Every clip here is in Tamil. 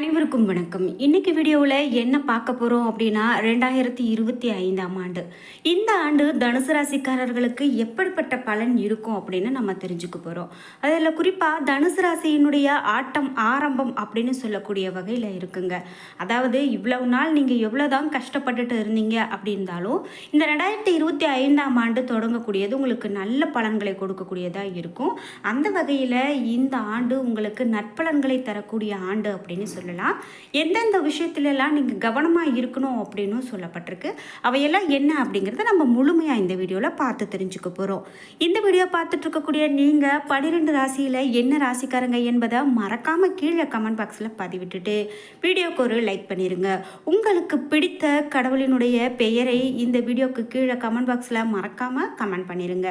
அனைவருக்கும் வணக்கம். இன்னைக்கு வீடியோவில் என்ன பார்க்க போகிறோம் அப்படின்னா ரெண்டாயிரத்தி இருபத்தி ஐந்தாம் ஆண்டு. இந்த ஆண்டு தனுசு ராசிக்காரர்களுக்கு எப்படிப்பட்ட பலன் இருக்கும் அப்படின்னு நம்ம தெரிஞ்சுக்க போகிறோம் அதில் குறிப்பாக தனுசு ராசியினுடைய ஆட்டம் ஆரம்பம் அப்படின்னு சொல்லக்கூடிய வகையில் இருக்குங்க. அதாவது இவ்வளவு நாள் நீங்கள் எவ்வளோதான் கஷ்டப்பட்டுட்டு இருந்தீங்க அப்படின்னாலும் இந்த ரெண்டாயிரத்தி இருபத்தி ஐந்தாம் ஆண்டு தொடங்கக்கூடியது உங்களுக்கு நல்ல பலன்களை கொடுக்கக்கூடியதாக இருக்கும். அந்த வகையில் இந்த ஆண்டு உங்களுக்கு நற்பலன்களை தரக்கூடிய ஆண்டு அப்படின்னு சொல்லலாம். எந்தெந்த விஷயத்துலலாம் நீங்கள் கவனமாக இருக்கணும் அப்படின்னு சொல்லப்பட்டிருக்கு. அவையெல்லாம் என்ன அப்படிங்கிறத நம்ம முழுமையாக இந்த வீடியோவில் பார்த்து தெரிஞ்சுக்க போகிறோம் இந்த வீடியோ பார்த்துட்டு இருக்கக்கூடிய நீங்கள் பன்னிரெண்டு ராசியில் என்ன ராசிக்காரங்க என்பதை மறக்காமல் கீழே கமெண்ட் பாக்ஸில் பதிவிட்டுட்டு வீடியோக்கு ஒரு லைக் பண்ணிடுங்க உங்களுக்கு பிடித்த கடவுளினுடைய பெயரை இந்த வீடியோக்கு கீழே கமெண்ட் பாக்ஸில் மறக்காமல் கமெண்ட் பண்ணிடுங்க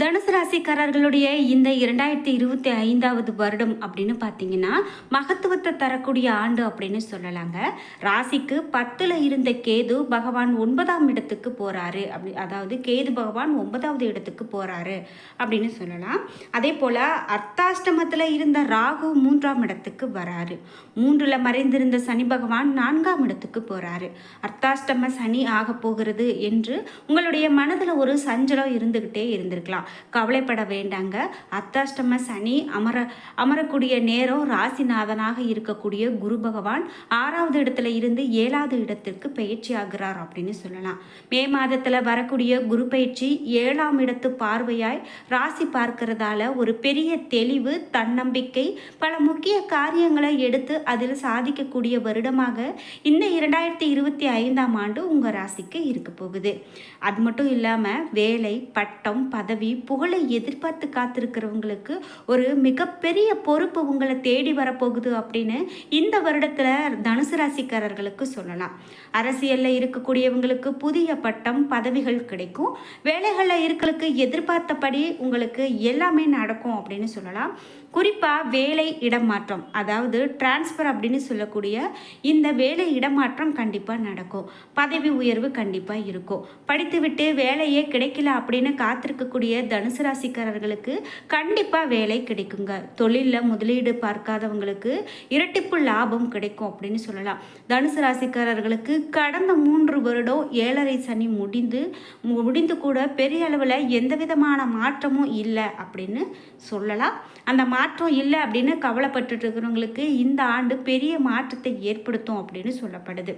தனுசு ராசிக்காரர்களுடைய இந்த இரண்டாயிரத்தி இருபத்தி ஐந்தாவது வருடம் அப்படின்னு பார்த்தீங்கன்னா மகத்துவத்தை தரக்கூடிய ஆண்டு அப்படின்னு சொல்லலாங்க. ராசிக்கு பத்தில் இருந்த கேது பகவான் ஒன்பதாம் இடத்துக்கு போகிறாரு அப்படி அதாவது கேது பகவான் ஒன்பதாவது இடத்துக்கு போகிறாரு அப்படின்னு சொல்லலாம். அதே போல் அர்த்தாஷ்டமத்தில் இருந்த ராகு மூன்றாம் இடத்துக்கு வராரு. மூன்றில் மறைந்திருந்த சனி பகவான் நான்காம் இடத்துக்கு போகிறாரு அர்த்தாஷ்டம சனி ஆக போகிறது என்று உங்களுடைய மனதில் ஒரு சஞ்சலம் இருந்துக்கிட்டே இருந்திருக்கலாம். கவலைப்பட வேண்டாங்க. அர்த்தாஷ்டம சனி அமர அமரக்கூடிய நேரம் ராசிநாதனாக இருக்கக்கூடிய குரு பகவான் ஆறாவது இடத்துல இருந்து ஏழாவது இடத்திற்கு பயிற்சி ஆகிறார் அப்படின்னு சொல்லலாம். மே மாதத்தில் வரக்கூடிய குரு பயிற்சி ஏழாம் இடத்து பார்வையாய் ராசி பார்க்கிறதால ஒரு பெரிய தெளிவு தன்னம்பிக்கை பல முக்கிய காரியங்களை எடுத்து அதில் சாதிக்கக்கூடிய வருடமாக இந்த இரண்டாயிரத்தி இருபத்தி ஐந்தாம் ஆண்டு உங்கள் ராசிக்கு இருக்க போகுது. அது மட்டும் இல்லாமல் வேலை பட்டம் பதவி புகழை எதிர்பார்த்து காத்திருக்கிறவங்களுக்கு ஒரு மிகப்பெரிய பொறுப்பு உங்களை தேடி வரப்போகுது அப்படின்னு இந்த வருடத்தில் தனுசு ராசிக்காரர்களுக்கு சொல்லலாம். அரசியலில் இருக்கக்கூடியவங்களுக்கு புதிய பட்டம் பதவிகள் கிடைக்கும். வேலைகளில் இருக்கிறதுக்கு எதிர்பார்த்தபடி உங்களுக்கு எல்லாமே நடக்கும் அப்படின்னு சொல்லலாம். குறிப்பாக வேலை இடமாற்றம் அதாவது டிரான்ஸ்ஃபர் அப்படின்னு சொல்லக்கூடிய இந்த வேலை இடமாற்றம் கண்டிப்பாக நடக்கும். பதவி உயர்வு கண்டிப்பாக இருக்கும். படித்துவிட்டு வேலையே கிடைக்கல அப்படின்னு காத்திருக்கக்கூடிய தனுசு ராசிக்காரர்களுக்கு கண்டிப்பாக வேலை கிடைக்குங்க. தொழிலில் முதலீடு பார்க்காதவங்களுக்கு இரட்டிப்பு லாபம் கிடைக்கும் அப்படின்னு சொல்லலாம். தனுசு ராசிக்காரர்களுக்கு கடந்த மூன்று வருடம் ஏழரை சனி முடிந்து முடிந்து கூட பெரிய அளவில் எந்த விதமான மாற்றமும் இல்லை அப்படின்னு சொல்லலாம். அந்த மா மாற்றம் இல்லை அப்படின்னு கவலைப்பட்டு இருக்கிறவங்களுக்கு இந்த ஆண்டு பெரிய மாற்றத்தை ஏற்படுத்தும் அப்படின்னு சொல்லப்படுது.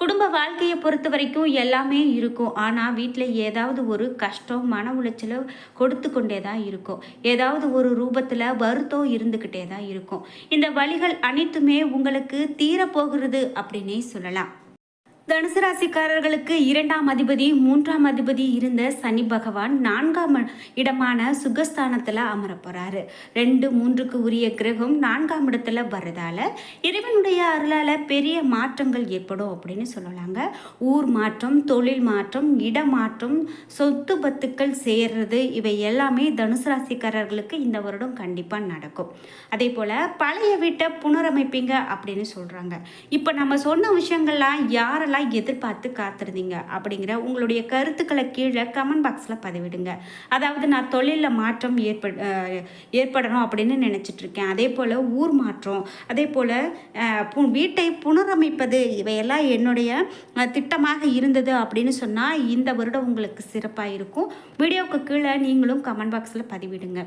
குடும்ப வாழ்க்கையை பொறுத்த வரைக்கும் எல்லாமே இருக்கும். ஆனால் வீட்டில் ஏதாவது ஒரு கஷ்டம் மன உளைச்சலை கொடுத்து கொண்டே தான் இருக்கும். ஏதாவது ஒரு ரூபத்தில் வருத்தம் இருந்துக்கிட்டே தான் இருக்கும். இந்த வழிகள் அனைத்துமே உங்களுக்கு தீரப்போகிறது அப்படின்னே சொல்லலாம். தனுசு ராசிக்காரர்களுக்கு இரண்டாம் அதிபதி மூன்றாம் அதிபதி இருந்த சனி பகவான் நான்காம் இடமான சுகஸ்தானத்தில் அமர போகிறாரு ரெண்டு மூன்றுக்கு உரிய கிரகம் நான்காம் இடத்துல வர்றதால இறைவனுடைய அருளால் பெரிய மாற்றங்கள் ஏற்படும் அப்படின்னு சொல்லலாங்க. ஊர் மாற்றம் தொழில் மாற்றம் இடமாற்றம் சொத்து பத்துக்கள் சேர்றது இவை எல்லாமே தனுசு ராசிக்காரர்களுக்கு இந்த வருடம் கண்டிப்பாக நடக்கும். அதே போல் பழைய வீட்டை புனரமைப்பீங்க அப்படின்னு சொல்கிறாங்க இப்போ நம்ம சொன்ன விஷயங்கள்லாம் யாரெல்லாம் யாரெல்லாம் எதிர்பார்த்து காத்திருந்தீங்க அப்படிங்கிற உங்களுடைய கருத்துக்களை கீழே கமெண்ட் பாக்ஸில் பதிவிடுங்க. அதாவது நான் தொழிலில் மாற்றம் ஏற்பட ஏற்படணும் அப்படின்னு நினச்சிட்ருக்கேன் அதே போல் ஊர் மாற்றம் அதே போல் பு வீட்டை புனரமைப்பது இவையெல்லாம் என்னுடைய திட்டமாக இருந்தது அப்படின்னு சொன்னால் இந்த வருடம் உங்களுக்கு சிறப்பாக இருக்கும். வீடியோவுக்கு கீழே நீங்களும் கமெண்ட் பாக்ஸில் பதிவிடுங்க.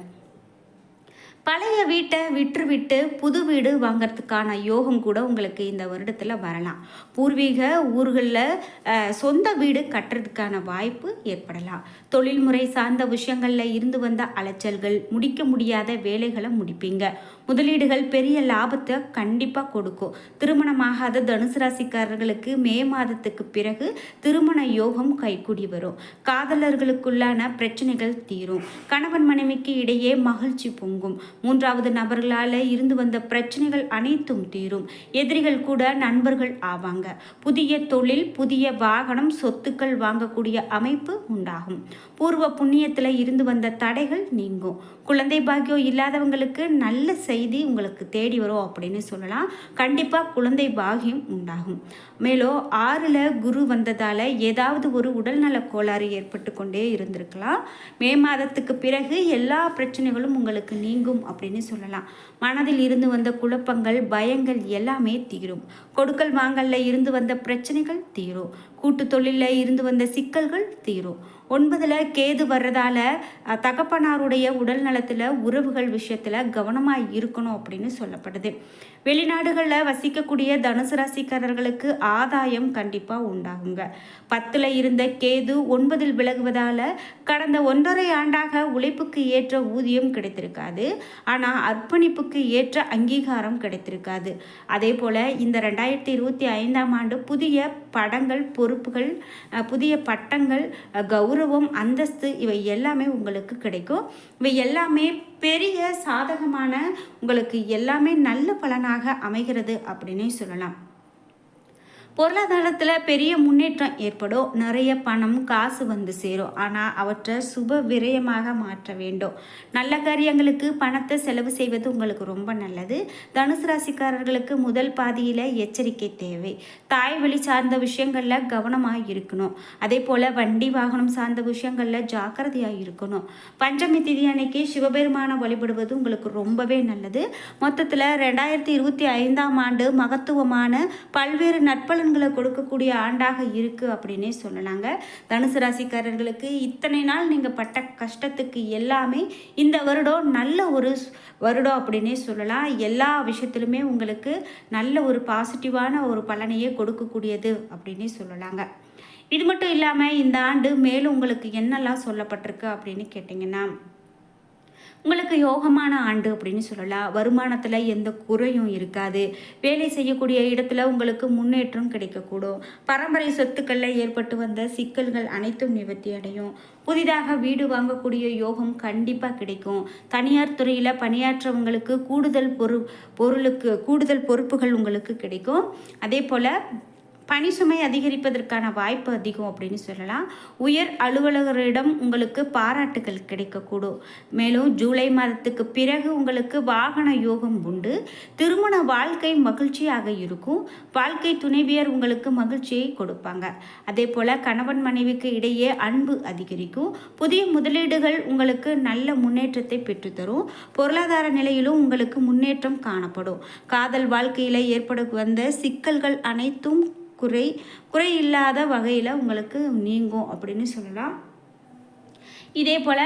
பழைய வீட்டை விற்றுவிட்டு புது வீடு வாங்கிறதுக்கான யோகம் கூட உங்களுக்கு இந்த வருடத்தில் வரலாம். பூர்வீக ஊர்களில் சொந்த வீடு கட்டுறதுக்கான வாய்ப்பு ஏற்படலாம். தொழில்முறை சார்ந்த விஷயங்களில் இருந்து வந்த அலைச்சல்கள் முடிக்க முடியாத வேலைகளை முடிப்பீங்க. முதலீடுகள் பெரிய லாபத்தை கண்டிப்பாக கொடுக்கும். திருமணமாகாத தனுசு ராசிக்காரர்களுக்கு மே மாதத்துக்கு பிறகு திருமண யோகம் கைகூடி வரும். காதலர்களுக்குள்ளான பிரச்சனைகள் தீரும். கணவன் மனைவிக்கு இடையே மகிழ்ச்சி பொங்கும். மூன்றாவது நபர்களால் இருந்து வந்த பிரச்சனைகள் அனைத்தும் தீரும். எதிரிகள் கூட நண்பர்கள் ஆவாங்க. புதிய தொழில் புதிய வாகனம் சொத்துக்கள் வாங்கக்கூடிய அமைப்பு உண்டாகும். பூர்வ புண்ணியத்தில் இருந்து வந்த தடைகள் நீங்கும். குழந்தை பாக்கியம் இல்லாதவங்களுக்கு நல்ல செய்தி உங்களுக்கு தேடி வரும் அப்படின்னு சொல்லலாம். கண்டிப்பாக குழந்தை பாகியம் உண்டாகும். மேலும் ஆறில் குரு வந்ததால் ஏதாவது ஒரு உடல்நல கோளாறு ஏற்பட்டு கொண்டே இருந்திருக்கலாம். மே மாதத்துக்கு பிறகு எல்லா பிரச்சனைகளும் உங்களுக்கு நீங்கும் அப்படின்னு சொல்லலாம். மனதில் இருந்து வந்த குழப்பங்கள் பயங்கள் எல்லாமே தீரும். கொடுக்கல் வாங்கல்ல இருந்து வந்த பிரச்சனைகள் தீரும். கூட்டு தொழிலில் இருந்து வந்த சிக்கல்கள் தீரும். ஒன்பதில் கேது வர்றதால தகப்பனாருடைய உடல் நலத்தில் உறவுகள் விஷயத்தில் கவனமாக இருக்கணும் அப்படின்னு சொல்லப்படுது. வெளிநாடுகளில் வசிக்கக்கூடிய தனுசு ராசிக்காரர்களுக்கு ஆதாயம் கண்டிப்பாக உண்டாகுங்க. பத்தில் இருந்த கேது ஒன்பதில் விலகுவதால் கடந்த ஒன்றரை ஆண்டாக உழைப்புக்கு ஏற்ற ஊதியம் கிடைத்திருக்காது. ஆனால் அர்ப்பணிப்புக்கு ஏற்ற அங்கீகாரம் கிடைத்திருக்காது. அதே போல் இந்த ரெண்டாயிரத்தி இருபத்தி ஐந்தாம் ஆண்டு புதிய படங்கள் பொறுப்புகள் புதிய பட்டங்கள் கௌரவம் அந்தஸ்து இவை எல்லாமே உங்களுக்கு கிடைக்கும். இவை எல்லாமே பெரிய சாதகமான உங்களுக்கு எல்லாமே நல்ல பலனாக அமைகிறது அப்படின்னே சொல்லலாம். பொருளாதாரத்தில் பெரிய முன்னேற்றம் ஏற்படும். நிறைய பணம் காசு வந்து சேரும். ஆனால் அவற்றை சுப விரயமாக மாற்ற வேண்டும். நல்ல காரியங்களுக்கு பணத்தை செலவு செய்வது உங்களுக்கு ரொம்ப நல்லது. தனுசு ராசிக்காரர்களுக்கு முதல் பாதியில் எச்சரிக்கை தேவை. தாய் வழி சார்ந்த விஷயங்களில் கவனமாக இருக்கணும். அதே போல் வண்டி வாகனம் சார்ந்த விஷயங்களில் ஜாக்கிரதையாக இருக்கணும். பஞ்சமி திதி அன்னைக்கு சிவபெருமானை வழிபடுவது உங்களுக்கு ரொம்பவே நல்லது. மொத்தத்தில் ரெண்டாயிரத்தி இருபத்தி ஐந்தாம் ஆண்டு மகத்துவமான பல்வேறு நட்பு பலன்களை கொடுக்கக்கூடிய ஆண்டாக இருக்குது அப்படின்னே சொல்லலாங்க. தனுசு ராசிக்காரர்களுக்கு இத்தனை நாள் நீங்கள் பட்ட கஷ்டத்துக்கு எல்லாமே இந்த வருடம் நல்ல ஒரு வருடம் அப்படின்னே சொல்லலாம். எல்லா விஷயத்திலுமே உங்களுக்கு நல்ல ஒரு பாசிட்டிவான ஒரு பலனையே கொடுக்கக்கூடியது அப்படின்னே சொல்லலாங்க. இது மட்டும் இல்லாமல் இந்த ஆண்டு மேலும் உங்களுக்கு என்னெல்லாம் சொல்லப்பட்டிருக்கு அப்படின்னு கேட்டிங்கன்னா உங்களுக்கு யோகமான ஆண்டு அப்படின்னு சொல்லலாம். வருமானத்தில் எந்த குறையும் இருக்காது. வேலை செய்யக்கூடிய இடத்துல உங்களுக்கு முன்னேற்றம் கிடைக்கக்கூடும். பரம்பரை சொத்துக்களில் ஏற்பட்டு வந்த சிக்கல்கள் அனைத்தும் நிவர்த்தி அடையும். புதிதாக வீடு வாங்கக்கூடிய யோகம் கண்டிப்பாக கிடைக்கும். தனியார் துறையில் பணியாற்றவங்களுக்கு கூடுதல் பொரு பொருளுக்கு கூடுதல் பொறுப்புகள் உங்களுக்கு கிடைக்கும். அதே போல் பணி சுமை அதிகரிப்பதற்கான வாய்ப்பு அதிகம் அப்படின்னு சொல்லலாம். உயர் அலுவலகரிடம் உங்களுக்கு பாராட்டுகள் கிடைக்கக்கூடும். மேலும் ஜூலை மாதத்துக்கு பிறகு உங்களுக்கு வாகன யோகம் உண்டு. திருமண வாழ்க்கை மகிழ்ச்சியாக இருக்கும். வாழ்க்கை துணைவியர் உங்களுக்கு மகிழ்ச்சியை கொடுப்பாங்க. அதே போல் கணவன் மனைவிக்கு இடையே அன்பு அதிகரிக்கும். புதிய முதலீடுகள் உங்களுக்கு நல்ல முன்னேற்றத்தை பெற்றுத்தரும். பொருளாதார நிலையிலும் உங்களுக்கு முன்னேற்றம் காணப்படும். காதல் வாழ்க்கையில் ஏற்பட வந்த சிக்கல்கள் அனைத்தும் குறை குறை இல்லாத வகையில் உங்களுக்கு நீங்கும் அப்படின்னு சொல்லலாம். இதே போல்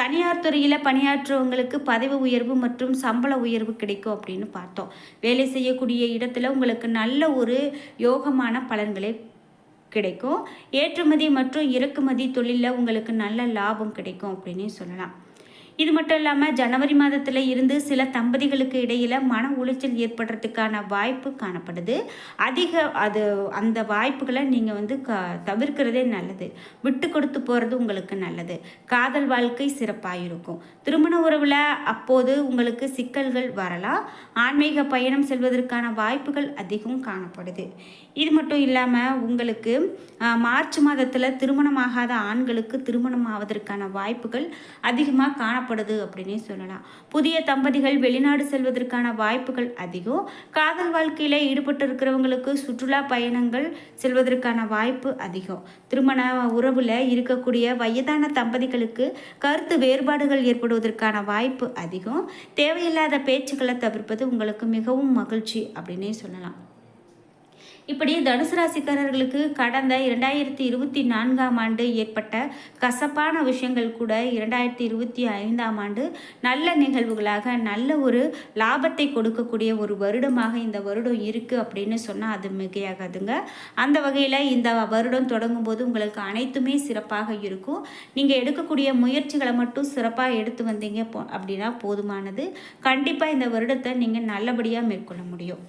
தனியார் துறையில் பணியாற்றுவங்களுக்கு பதவி உயர்வு மற்றும் சம்பள உயர்வு கிடைக்கும் அப்படின்னு பார்த்தோம். வேலை செய்யக்கூடிய இடத்துல உங்களுக்கு நல்ல ஒரு யோகமான பலன்களை கிடைக்கும். ஏற்றுமதி மற்றும் இறக்குமதி தொழிலில் உங்களுக்கு நல்ல லாபம் கிடைக்கும் அப்படின்னு சொல்லலாம். இது மட்டும் இல்லாமல் ஜனவரி மாதத்தில் இருந்து சில தம்பதிகளுக்கு இடையில் மன உளைச்சல் ஏற்படுறதுக்கான வாய்ப்பு காணப்படுது. அதிக அது அந்த வாய்ப்புகளை நீங்கள் வந்து க தவிர்க்கிறதே நல்லது. விட்டு கொடுத்து போகிறது உங்களுக்கு நல்லது. காதல் வாழ்க்கை சிறப்பாக இருக்கும் திருமண உறவில் அப்போது உங்களுக்கு சிக்கல்கள் வரலாம். ஆன்மீக பயணம் செல்வதற்கான வாய்ப்புகள் அதிகம் காணப்படுது. இது மட்டும் இல்லாமல் உங்களுக்கு மார்ச் மாதத்தில் திருமணமாகாத ஆண்களுக்கு திருமணம் ஆவதற்கான வாய்ப்புகள் அதிகமாக காண காணப்படுது அப்படின்னே சொல்லலாம். புதிய தம்பதிகள் வெளிநாடு செல்வதற்கான வாய்ப்புகள் அதிகம் காதல் வாழ்க்கையில் ஈடுபட்டு இருக்கிறவங்களுக்கு சுற்றுலா பயணங்கள் செல்வதற்கான வாய்ப்பு அதிகம் திருமண உறவில் இருக்கக்கூடிய வயதான தம்பதிகளுக்கு கருத்து வேறுபாடுகள் ஏற்படுவதற்கான வாய்ப்பு அதிகம் தேவையில்லாத பேச்சுக்களை தவிர்ப்பது உங்களுக்கு மிகவும் மகிழ்ச்சி அப்படின்னே சொல்லலாம். இப்படி தனுசு ராசிக்காரர்களுக்கு கடந்த இரண்டாயிரத்தி இருபத்தி நான்காம் ஆண்டு ஏற்பட்ட கசப்பான விஷயங்கள் கூட இரண்டாயிரத்தி இருபத்தி ஐந்தாம் ஆண்டு நல்ல நிகழ்வுகளாக நல்ல ஒரு லாபத்தை கொடுக்கக்கூடிய ஒரு வருடமாக இந்த வருடம் இருக்குது அப்படின்னு சொன்னால் அது மிகையாகாதுங்க. அந்த வகையில் இந்த வருடம் தொடங்கும் போது உங்களுக்கு அனைத்துமே சிறப்பாக இருக்கும். நீங்கள் எடுக்கக்கூடிய முயற்சிகளை மட்டும் சிறப்பாக எடுத்து வந்தீங்க அப்படின்னா போதுமானது. கண்டிப்பாக இந்த வருடத்தை நீங்கள் நல்லபடியாக மேற்கொள்ள முடியும்.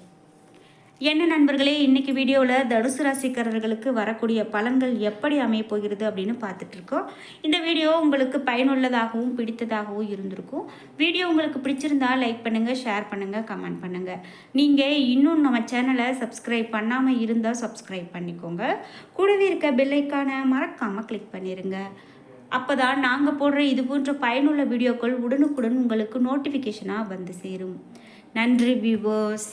என்ன நண்பர்களே இன்றைக்கி வீடியோவில் தனுசு ராசிக்காரர்களுக்கு வரக்கூடிய பலன்கள் எப்படி அமையப்போகிறது அப்படின்னு பார்த்துட்ருக்கோம். இந்த வீடியோ உங்களுக்கு பயனுள்ளதாகவும் பிடித்ததாகவும் இருந்திருக்கும். வீடியோ உங்களுக்கு பிடிச்சிருந்தா லைக் பண்ணுங்கள் ஷேர் பண்ணுங்கள் கமெண்ட் பண்ணுங்கள் நீங்கள் இன்னும் நம்ம சேனலை சப்ஸ்கிரைப் பண்ணாமல் இருந்தால் சப்ஸ்கிரைப் பண்ணிக்கோங்க. கூடவே இருக்க பெல்லைக்கான மறக்காமல் கிளிக் பண்ணிடுங்க அப்போ தான் நாங்கள் போடுற இது போன்ற பயனுள்ள வீடியோக்கள் உடனுக்குடன் உங்களுக்கு நோட்டிஃபிகேஷனாக வந்து சேரும். நன்றி வியூவர்ஸ்